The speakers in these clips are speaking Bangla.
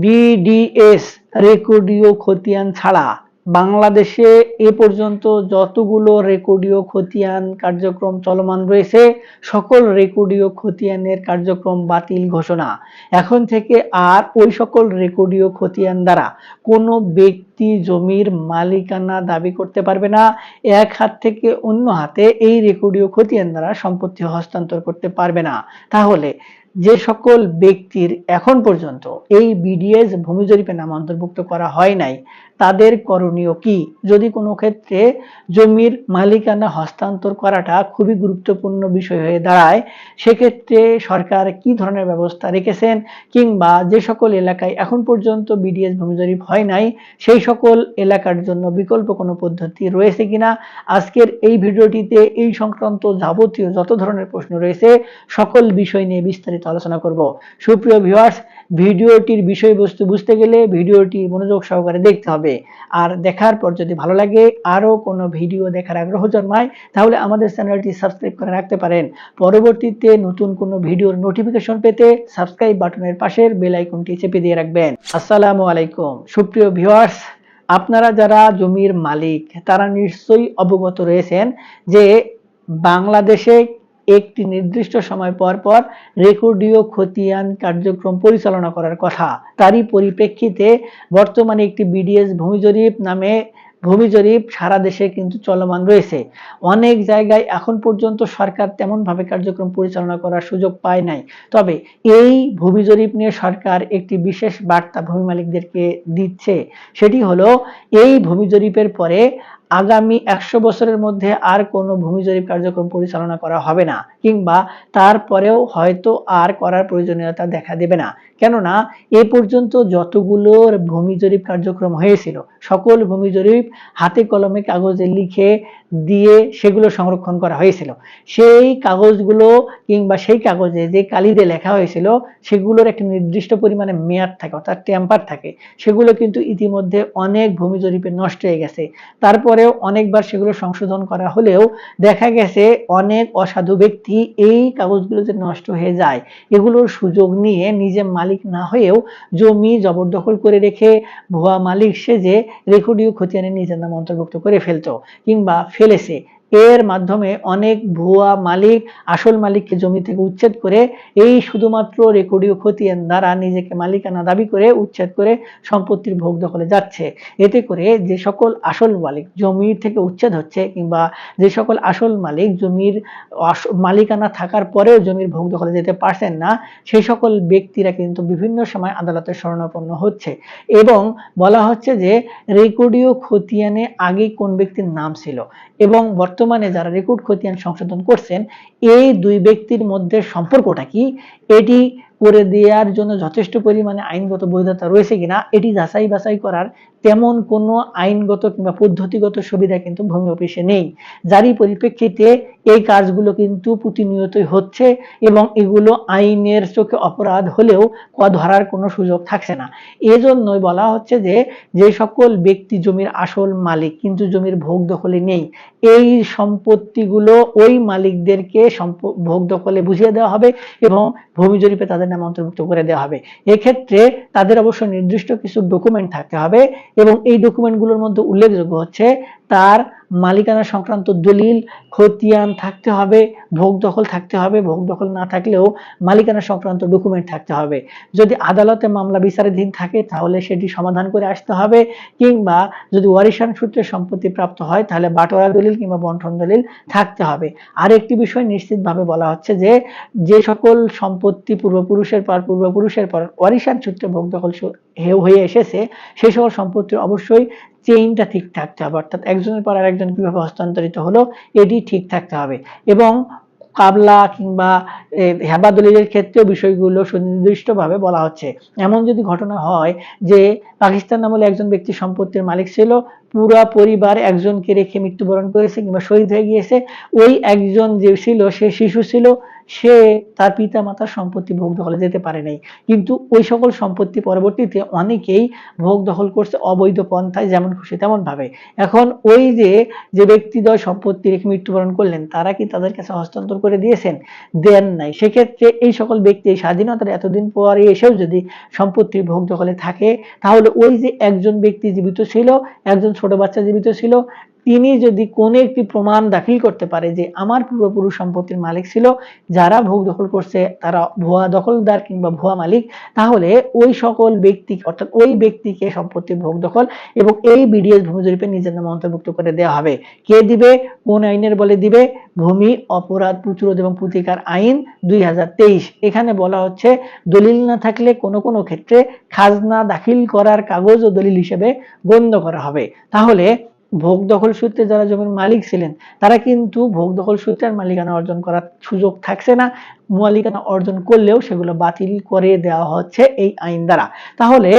বিডিএস রেকর্ডীয় খতিয়ান ছাড়া। বাংলাদেশে এ পর্যন্ত যতগুলো রেকর্ডীয় খতিয়ান কার্যক্রম চলমান রয়েছে, সকল রেকর্ডীয় খতিয়ানের কার্যক্রম বাতিল ঘোষণা। এখন থেকে আর ওই সকল রেকর্ডীয় খতিয়ান দ্বারা কোনো ব্যক্তি জমির মালিকানা দাবি করতে পারবে না, এক হাত থেকে অন্য হাতে এই রেকর্ডীয় খতিয়ান দ্বারা সম্পত্তি হস্তান্তর করতে পারবে না। তাহলে যে সকল ব্যক্তির এখন পর্যন্ত এই বিডিএস ভূমি জরিপে নাম অন্তর্ভুক্ত করা হয় নাই তাদের করণীয় কি? যদি কোনো ক্ষেত্রে জমির মালিকানা হস্তান্তর করাটা খুবই গুরুত্বপূর্ণ বিষয় হয়ে দাঁড়ায়, সেক্ষেত্রে সরকার কি ধরনের ব্যবস্থা রেখেছেন কিংবা যে সকল এলাকায় এখন পর্যন্ত বিডিএস ভূমি জরিপ হয় নাই, সেই সকল এলাকার জন্য বিকল্প কোনো পদ্ধতি রয়েছে কিনা? আজকের এই ভিডিওটিতে এই সংক্রান্ত যাবতীয় যত ধরনের প্রশ্ন রয়েছে, সকল বিষয় নিয়ে বিস্তারিত আলোচনা করব। সুপ্রিয় ভিউয়ার্স ভিডিওটির বিষয়বস্তু বুঝতে গেলে ভিডিওটি মনোযোগ সহকারে দেখতে হবে। আর দেখার পর যদি ভালো লাগে, আরও কোনো ভিডিও দেখার আগ্রহ জন্মায়, তাহলে আমাদের চ্যানেলটি সাবস্ক্রাইব করে রাখতে পারেন। পরবর্তীতে নতুন কোনো ভিডিওর নোটিফিকেশন পেতে সাবস্ক্রাইব বাটনের পাশের বেল আইকনটি চেপে দিয়ে রাখবেন। আসসালামু আলাইকুম। সুপ্রিয় ভিউয়ার্স, আপনারা যারা জমির মালিক, তারা নিশ্চয়ই অবগত রয়েছেন যে বাংলাদেশে একটি নির্দিষ্ট সময় পর পর রেকর্ডীয় খতিয়ান কার্যক্রম পরিচালনা করার কথা। তারই পরিপ্রেক্ষিতে বর্তমানে একটি বিডিএস ভূমি জরিপ নামে ভূমি জরিপ সারা দেশে কিন্তু চলমান রয়েছে। অনেক জায়গায় এখন পর্যন্ত সরকার তেমন ভাবে কার্যক্রম পরিচালনা করার সুযোগ পায় নাই। তবে এই ভূমি জরিপ নিয়ে সরকার একটি বিশেষ বার্তা ভূমি মালিকদেরকে দিচ্ছে। সেটি হলো, এই ভূমি জরিপের পরে আগামী একশো বছরের মধ্যে আর কোনো ভূমি জরিপ কার্যক্রম পরিচালনা করা হবে না, কিংবা তারপরেও হয়তো আর করার প্রয়োজনীয়তা দেখা দেবে না। কেননা, এ পর্যন্ত যতগুলো ভূমি জরিপ কার্যক্রম হয়েছিল, সকল ভূমি জরিপ হাতে কলমে কাগজে লিখে দিয়ে সেগুলো সংরক্ষণ করা হয়েছিল। সেই কাগজগুলো কিংবা সেই কাগজে যে কালি দিয়ে লেখা হয়েছিল, সেগুলোর একটি নির্দিষ্ট পরিমাণে মেয়াদ থাকে, অর্থাৎ টেম্পার থাকে। সেগুলো কিন্তু ইতিমধ্যে অনেক ভূমি জরিপে নষ্ট হয়ে গেছে। তারপরেও অনেকবার সেগুলো সংশোধন করা হলেও দেখা গেছে অনেক অসাধু ব্যক্তি এই কাগজগুলো যে নষ্ট হয়ে যায়, এগুলোর সুযোগ নিয়ে নিজে মালিক না হয়েও জমি জবরদখল করে রেখে ভুয়া মালিক সেজে রেকর্ডীয় খতিয়ানে নিজের নাম অন্তর্ভুক্ত করে ফেলতো কিংবা ফেলেছে। এর মাধ্যমে অনেক ভুয়া মালিক, আসল মালিককে জমি থেকে উচ্ছেদ করে এই শুধুমাত্র রেকর্ডীয় খতিয়ান দ্বারা নিজেকে মালিকানা দাবি করে উচ্ছেদ করে সম্পত্তির ভোগ দখলে যাচ্ছে। এতে করে যে সকল আসল মালিক জমির থেকে উচ্ছেদ হচ্ছে কিংবা যে সকল আসল মালিক জমির মালিকানা থাকার পরেও জমির ভোগ দখলে যেতে পারছেন না সেই সকল ব্যক্তিরা কিন্তু বিভিন্ন সময় আদালতে শরণাপন্ন হচ্ছে এবং বলা হচ্ছে যে রেকর্ডীয় খতিয়ানে আগে কোন ব্যক্তির নাম ছিল এবং বর্তমানে যারা রেকর্ড খতিয়ান সংশোধন করছেন এই দুই ব্যক্তির মধ্যে সম্পর্কটা কি? এটি করে দেওয়ার জন্য যথেষ্ট পরিমাণে আইনগত বৈধতা রয়েছে কিনা, এটি যাচাই বাছাই করার তেমন কোনো আইনগত কিংবা পদ্ধতিগত সুবিধা কিন্তু ভূমি অফিসে নেই। যারই পরিপ্রেক্ষিতে এই কাজগুলো কিন্তু প্রতিনিয়তই হচ্ছে এবং এগুলো আইনের চোখে অপরাধ হলেও ধরার কোনো সুযোগ থাকছে না। এজন্যই বলা হচ্ছে যে যে সকল ব্যক্তি জমির আসল মালিক কিন্তু জমির ভোগ দখলে নেই, এই সম্পত্তিগুলো ওই মালিকদেরকে সম্প, ভোগ দখলে বুঝিয়ে দেওয়া হবে এবং ভূমি জরিপে তাদের নাম অন্তর্ভুক্ত করে দেওয়া হবে। এক্ষেত্রে তাদের অবশ্য নির্দিষ্ট কিছু ডকুমেন্ট থাকতে হবে এবং এই ডকুমেন্টগুলোর মধ্যে উল্লেখযোগ্য হচ্ছে তার মালিকানা সংক্রান্ত দলিল, খতিয়ান থাকতে হবে, ভোগ দখল থাকতে হবে, ভোগ দখল না থাকলেও মালিকানা সংক্রান্ত ডকুমেন্ট থাকতে হবে। যদি আদালতে মামলা বিচারাধীন থাকে, তাহলে সেটি সমাধান করে আসতে হবে, কিংবা যদি ওয়ারিশান সূত্রে সম্পত্তি প্রাপ্ত হয়, তাহলে বাটোয়ারা দলিল কিংবা বন্টন দলিল থাকতে হবে। আর একটি বিষয় নিশ্চিতভাবে বলা হচ্ছে যে যে সকল সম্পত্তি পূর্বপুরুষের পর পূর্বপুরুষের পর ওয়ারিশান সূত্রে ভোগ দখল হয়ে এসেছে সেই সকল সম্পত্তি অবশ্যই চেইনটা ঠিক থাকতে হবে। অর্থাৎ একজনের পর আরেকজন কীভাবে হস্তান্তরিত হলো, এটি ঠিক থাকতে হবে। এবং কাবলা কিংবা হেবা দলিলের ক্ষেত্রেও বিষয়গুলো সুনির্দিষ্টভাবে বলা হচ্ছে। এমন যদি ঘটনা হয় যে পাকিস্তান আমলে একজন ব্যক্তি সম্পত্তির মালিক ছিল পুরা পরিবার একজনকে রেখে মৃত্যুবরণ করেছে কিংবা শহীদ হয়ে গিয়েছে। ওই একজন যে ছিল, সে শিশু ছিল, সে তার পিতা মাতার সম্পত্তি ভোগ দখলে যেতে পারে নাই। কিন্তু ওই সকল সম্পত্তি পরবর্তীতে অনেকেই ভোগ দখল করছে অবৈধ পন্থায়, যেমন খুশি তেমন ভাবে এখন ওই যে যে ব্যক্তিদ্বয় সম্পত্তি রেখে মৃত্যুবরণ করলেন, তারা কি তাদের কাছে হস্তান্তর করে দিয়েছেন? দেন নাই। সেক্ষেত্রে এই সকল ব্যক্তি এই স্বাধীনতার এতদিন পরে এসেও যদি সম্পত্তি ভোগ দখলে থাকে, তাহলে ওই যে একজন ব্যক্তি জীবিত ছিল, একজন ছোট বাচ্চা জীবিত ছিল। তিনি যদি কোনো একটি প্রমাণ দাখিল করতে পারে যে আমার পূর্বপুরুষ সম্পত্তির মালিক ছিল, যারা ভোগ দখল করছে, তারা ভুয়া দখলদার কিংবা ভুয়া মালিক, তাহলে ওই সকল ব্যক্তি, অর্থাৎ ওই ব্যক্তিকে সম্পত্তির ভোগ দখল এবং এই বিডিএস ভূমি জরিপে নিজের নামে অন্তর্ভুক্ত করে দেওয়া হবে। কে দিবে? কোন আইনের বলে দিবে? ভূমি, অপরাধ, প্রতিরোধ এবং প্রতিকার আইন দুই হাজার তেইশ। এখানে বলা হচ্ছে, দলিল না থাকলে কোনো কোনো ক্ষেত্রে খাজনা দাখিল করার কাগজ ও দলিল হিসেবে গণ্য করা হবে। তাহলে ভোগ দখল সূত্রে যারা জমির মালিক ছিলেন, তারা কিন্তু ভোগ দখল সূত্রে আর মালিকানা অর্জন করার সুযোগ থাকছে না। মালিকানা অর্জন করলেও সেগুলো বাতিল করে দেওয়া হচ্ছে এই আইন দ্বারা। তাহলে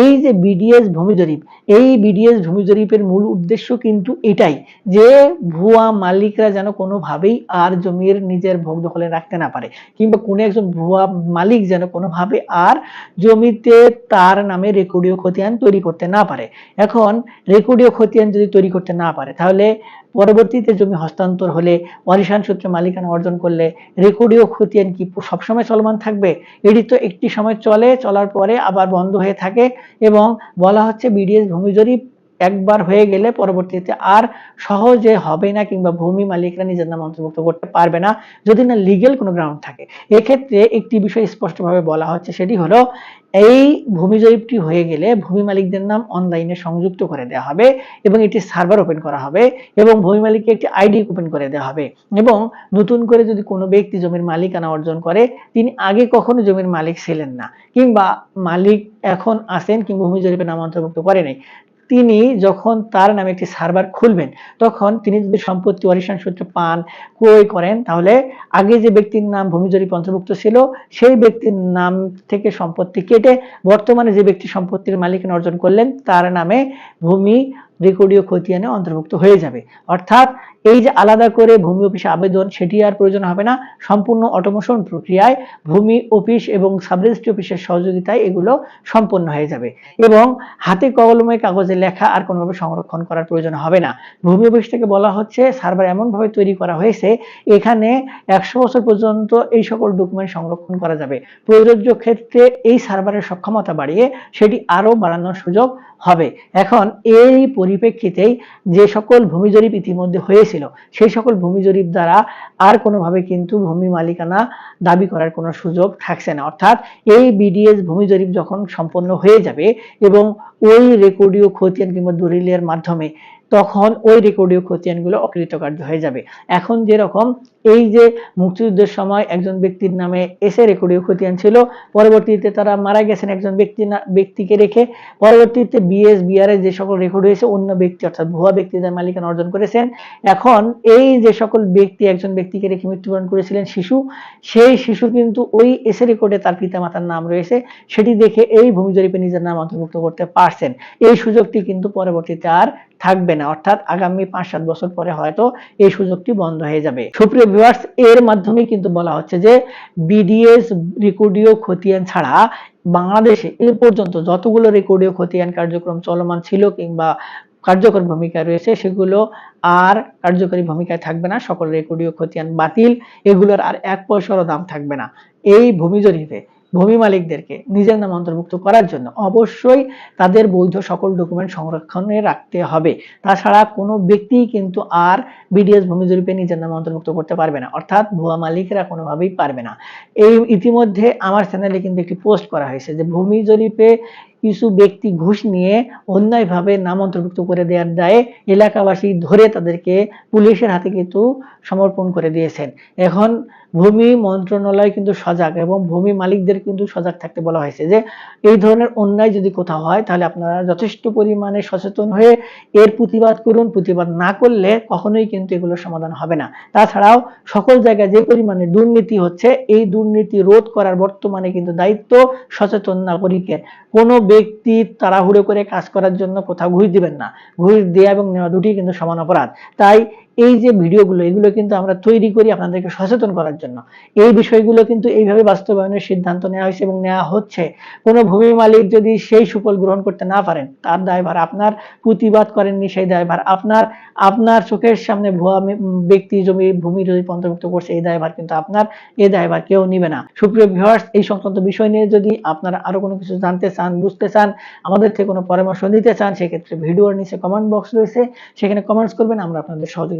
এই যে বিডিএস ভূমি জরিপ, এই বিডিএস ভূমি জরিপের মূল উদ্দেশ্য কিন্তু এটাই যে ভুয়া মালিকরা যেন কোনোভাবেই আর জমির নিজের ভোগ দখলে রাখতে না পারে, কিংবা কোনো একজন ভুয়া মালিক যেন কোনোভাবে আর জমিতে তার নামে রেকর্ডীয় খতিয়ান তৈরি করতে না পারে। এখন রেকর্ডীয় খতিয়ান যদি তৈরি করতে না পারে, তাহলে পরবর্তীতে জমি হস্তান্তর হলে ওয়ারিশান সূত্রে মালিকানা অর্জন করলে রেকর্ডীয় খতিয়ান কি? সবসময় চলমান থাকবে? এটি তো একটি সময় চলে, চলার পরে আবার বন্ধ হয়ে থাকে এবং বলা হচ্ছে বিডিএস ভূমি জরিপ একবার হয়ে গেলে পরবর্তীতে আর সহজে হবে না কিংবা ভূমি মালিকরা নিজের নাম অন্তর্ভুক্ত করতে পারবে না যদি না লিগেল কোনো গ্রাউন্ড থাকে। এক্ষেত্রে একটি বিষয় স্পষ্টভাবে বলা হচ্ছে, সেটি হলো এই ভূমি জরিপটি হয়ে গেলে ভূমি মালিকদের নাম অনলাইনে সংযুক্ত করে দেওয়া হবে এবং এটি সার্ভার ওপেন করা হবে এবং ভূমি মালিককে একটি আইডি ওপেন করে দেওয়া হবে এবং নতুন করে যদি কোনো ব্যক্তি জমির মালিকানা অর্জন করে, তিনি আগে কখনো জমির মালিক ছিলেন না কিংবা মালিক এখন আছেন কিংবা ভূমি জরিপে নাম অন্তর্ভুক্ত করে নাই। তিনি যখন তার নামে একটি সার্ভার খুলবেন, তখন তিনি যদি সম্পত্তি অরিসান সূত্রে পান, ক্রয় করেন, তাহলে আগে যে ব্যক্তির নাম ভূমি জরিপ অন্তর্ভুক্ত ছিল, সেই ব্যক্তির নাম থেকে সম্পত্তি কেটে বর্তমানে যে ব্যক্তি সম্পত্তির মালিক অর্জন করলেন, তার নামে ভূমি রেকর্ডীয় খতিয়ানে অন্তর্ভুক্ত হয়ে যাবে। অর্থাৎ এই যে আলাদা করে ভূমি অফিসে আবেদন, সেটি আর প্রয়োজন হবে না। সম্পূর্ণ অটোমেশন প্রক্রিয়ায় ভূমি অফিস এবং সাবরেজিস্ট্রি অফিসের সহযোগিতায় এগুলো সম্পন্ন হয়ে যাবে এবং হাতে কলমে কাগজে লেখা আর কোনোভাবে সংরক্ষণ করার প্রয়োজন হবে না। ভূমি অফিস থেকে বলা হচ্ছে, সার্ভার এমনভাবে তৈরি করা হয়েছে, এখানে একশো বছর পর্যন্ত এই সকল ডকুমেন্ট সংরক্ষণ করা যাবে। প্রযোজ্য ক্ষেত্রে এই সার্ভারের সক্ষমতা বাড়িয়ে সেটি আরও বাড়ানোর সুযোগ হবে। এখন এই পরিপ্রেক্ষিতেই যে সকল ভূমি জরিপ ইতিমধ্যে হয়েছিল, সেই সকল ভূমি জরিপ দ্বারা আর কোনোভাবে কিন্তু ভূমি মালিকানা দাবি করার কোনো সুযোগ থাকছে না। অর্থাৎ এই বিডিএস ভূমি জরিপ যখন সম্পন্ন হয়ে যাবে এবং ওই রেকর্ডীয় খতিয়ান কিংবা দলিলের মাধ্যমে, তখন ওই রেকর্ডীয় খতিয়ানগুলো অকৃতকার্য হয়ে যাবে। এখন যেরকম এই যে মুক্তিযুদ্ধের সময় একজন ব্যক্তির নামে এসে রেকর্ডীয় খতিয়ান ছিল, পরবর্তীতে তারা মারা গেছেন একজন ব্যক্তি ব্যক্তিকে রেখে। পরবর্তীতে বিএস বিআর যে সকল রেকর্ড হয়েছে, অন্য ব্যক্তি, অর্থাৎ ভুয়া ব্যক্তিদের মালিকানা অর্জন করেছেন, এখন এই যে সকল ব্যক্তি একজন ব্যক্তিকে রেখে মৃত্যুবরণ করেছিলেন শিশু, সেই শিশু কিন্তু ওই এসে রেকর্ডে তার পিতা মাতার নাম রয়েছে। সেটি দেখে এই ভূমি জরিপে নিজের নাম অন্তর্ভুক্ত করতে পারছেন। এই সুযোগটি কিন্তু পরবর্তীতে আর থাকবে না। অর্থাৎ আগামী পাঁচ সাত বছর পরে হয়তো এই সুযোগটি বন্ধ হয়ে যাবে। সুপ্রিয় ভিউয়ার্স এর মাধ্যমে কিন্তু বলা হচ্ছে যে বিডিএস রেকর্ডীয় খতিয়ান ছাড়া বাংলাদেশে এ পর্যন্ত যতগুলো রেকর্ডীয় খতিয়ান কার্যক্রম চলমান ছিল কিংবা কার্যকর ভূমিকা রয়েছে, সেগুলো আর কার্যকরী ভূমিকায় থাকবে না। সকল রেকর্ডীয় খতিয়ান বাতিল, এগুলোর আর এক পয়সারও দাম থাকবে না। এই ভূমি জরিপে ভূমি মালিকদেরকে নিজের নাম অন্তর্ভুক্ত করার জন্য অবশ্যই তাদের বৈধ সকল ডকুমেন্ট সংরক্ষণে রাখতে হবে। তাছাড়া কোনো ব্যক্তি কিন্তু আর বিডিএস ভূমি জরিপে নিজের নাম অন্তর্ভুক্ত করতে পারবে না, অর্থাৎ ভুয়া মালিকরা কোনোভাবেই পারবে না। এই ইতিমধ্যে আমার চ্যানেলে কিন্তু একটি পোস্ট করা হয়েছে যে ভূমি জরিপে কিছু ব্যক্তি ঘুষ নিয়ে অন্যায়ভাবে নাম অন্তর্ভুক্ত করে দেওয়ার দায়ে এলাকাবাসী ধরে তাদেরকে পুলিশের হাতে কিন্তু সমর্পণ করে দিয়েছেন। এখন ভূমি মন্ত্রণালয় কিন্তু সজাগ এবং ভূমি মালিকদের কিন্তু সজাগ থাকতে বলা হয়েছে যে, এই ধরনের অন্যায় যদি কোথাও হয়, তাহলে আপনারা যথেষ্ট পরিমাণে সচেতন হয়ে এর প্রতিবাদ করুন। প্রতিবাদ না করলে কখনোই কিন্তু এগুলো সমাধান হবে না। তাছাড়াও সকল জায়গায় যে পরিমাণে দুর্নীতি হচ্ছে, এই দুর্নীতি রোধ করার বর্তমানে কিন্তু দায়িত্ব সচেতন নাগরিকের। কোনো ব্যক্তি তাড়াহুড়ো করে কাজ করার জন্য কোথাও ঘুষ দিবেন না। ঘুষ দেওয়া এবং নেওয়া দুটি কিন্তু সমান অপরাধ। তাই এই যে ভিডিওগুলো, এগুলো কিন্তু আমরা তৈরি করি আপনাদেরকে সচেতন করার জন্য। এই বিষয়গুলো কিন্তু এইভাবে বাস্তবায়নের সিদ্ধান্ত নেওয়া হয়েছে এবং নেওয়া হচ্ছে। কোনো ভূমি মালিক যদি সেই সুফল গ্রহণ করতে না পারেন, তার দায়ভার আপনার, প্রতিবাদ করেননি সেই দায়ভার আপনার আপনার চোখের সামনে ভুয়া ব্যক্তি জমি, ভূমি যদি অন্তর্ভুক্ত করছে, এই দায়ভার কিন্তু আপনার এই দায়ভার কেউ নিবে না। সুপ্রিয় ভিউয়ার্স, এই সংক্রান্ত বিষয় নিয়ে যদি আপনারা আরও কোনো কিছু জানতে চান, বুঝতে চান, আমাদের থেকে কোনো পরামর্শ নিতে চান, সেক্ষেত্রে ভিডিওর নিচে কমেন্ট বক্স রয়েছে। সেখানে কমেন্টস করবেন, আমরা আপনাদের সহযোগিতা